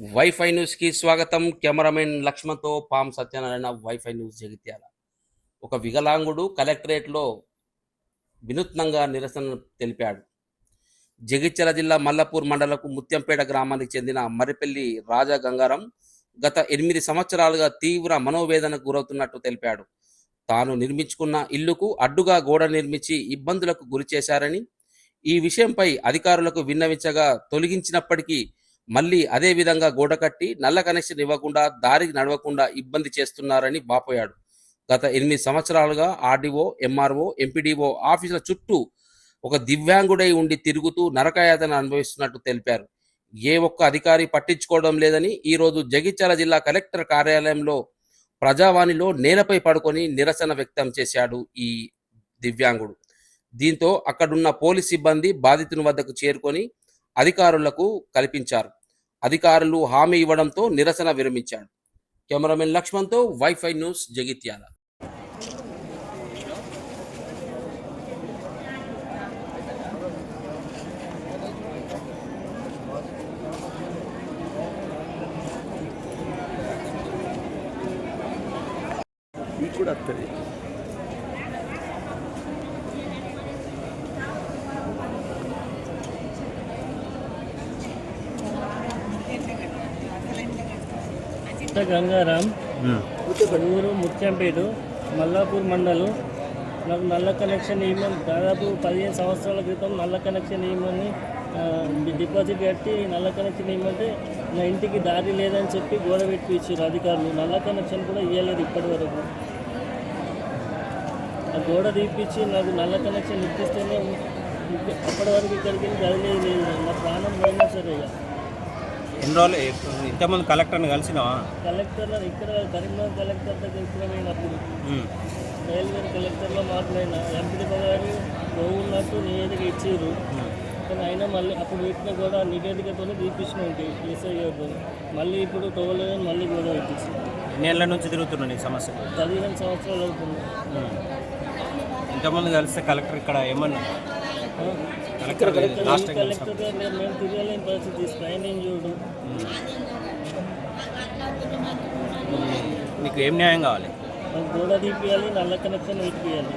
Wifi న్యూస్కి స్వాగతం. Cameraman లక్ష్మణ్తో పామ్ సత్యనారాయణ వైఫై న్యూస్ జగిత్యాల. ఒక వికలాంగుడు కలెక్టరేట్లో వినూత్నంగా నిరసన తెలిపాడు. జగిత్యాల జిల్లా మల్లపూర్ మండలకు ముత్యంపేట గ్రామానికి చెందిన మరిపల్లి రాజా గంగారం గత ఎనిమిది సంవత్సరాలుగా తీవ్ర మనోవేదనకు గురవుతున్నట్టు తెలిపాడు. తాను నిర్మించుకున్న ఇల్లుకు అడ్డుగా గోడ నిర్మించి ఇబ్బందులకు గురి చేశారని ఈ విషయంపై అధికారులకు విన్నవించగా తొలగించినప్పటికీ మళ్ళీ అదే విధంగా గోడ కట్టి నల్ల కనెక్షన్ ఇవ్వకుండా దారికి నడవకుండా ఇబ్బంది చేస్తున్నారని బాపోయాడు. గత ఎనిమిది సంవత్సరాలుగా ఆర్డీఓ ఎంఆర్ఓ ఎంపీడీఓ ఆఫీసుల చుట్టూ ఒక దివ్యాంగుడై ఉండి తిరుగుతూ నరకయాతన అనుభవిస్తున్నట్టు తెలిపారు. ఏ ఒక్క అధికారి పట్టించుకోవడం లేదని ఈరోజు జగిత్యాల జిల్లా కలెక్టర్ కార్యాలయంలో ప్రజావాణిలో నేలపై పడుకొని నిరసన వ్యక్తం చేశాడు ఈ దివ్యాంగుడు. దీంతో అక్కడున్న పోలీస్ సిబ్బంది బాధితుని వద్దకు చేరుకొని అధికారులకు కల్పించారు. అధికారులు హామీ ఇవ్వడంతో నిరసన విరమించాడు కెమెరామెన్ లక్ష్మణ్తో వైఫై న్యూస్ జగిత్యాల. మీకు కూడా కొత్త గంగారాం ఊరు ముత్యంపేట మల్లాపూర్ మండలం. నాకు నల్ల కనెక్షన్ ఇవ్వమని దాదాపు పదిహేను సంవత్సరాల క్రితం నల్ల కనెక్షన్ ఇవ్వమని డిపాజిట్ కట్టి నల్ల కనెక్షన్ ఇవ్వమంటే నా ఇంటికి దారి లేదని చెప్పి గోడ పెట్టి ఇచ్చారు అధికారులు. నల్ల కనెక్షన్ కూడా ఇవ్వలేదు ఇప్పటి వరకు ఆ గోడ తీపిచ్చి నాకు నల్ల కనెక్షన్ ఇప్పిస్తేనే ఇప్ప- అప్పటి వరకు ఇక్కడికి వెళ్ళి కదిలేదు లేదు. నా ప్రాణం పోయినా సరే ఇక. ఎన్ని రోజులు ఇంతకుముందు కలెక్టర్ని కలిసినావా? కలెక్టర్ ఇక్కడ కరీంనగర్ కలెక్టర్ దగ్గర పోయినప్పుడు రైల్వే కలెక్టర్లో మాట్లాడిన ఎంపీ గారు గోవు ఉన్నట్టు నివేదిక ఇచ్చారు. కానీ అయినా మళ్ళీ అప్పుడు పెట్టిన కూడా నివేదికతో తీపించిన ఉంటాయి ఎస్ఐ గారితో మళ్ళీ ఇప్పుడు తోలేదని మళ్ళీ కూడా పెట్టించి ఎన్ని ఏళ్ళ నుంచి తిరుగుతున్నా నీ సమస్య? పదిహేను సంవత్సరాలు అవుతుంది. ఇంతకుముందు కలిస్తే కలెక్టర్ ఇక్కడ ఏమన్నా? కలెక్టర్ మేము తిరగలేని పరిస్థితి చూడు. నీకు ఏం న్యాయం కావాలి? గోడ తీపియాలి నల్ల కనెక్షన్ పెట్టియాలి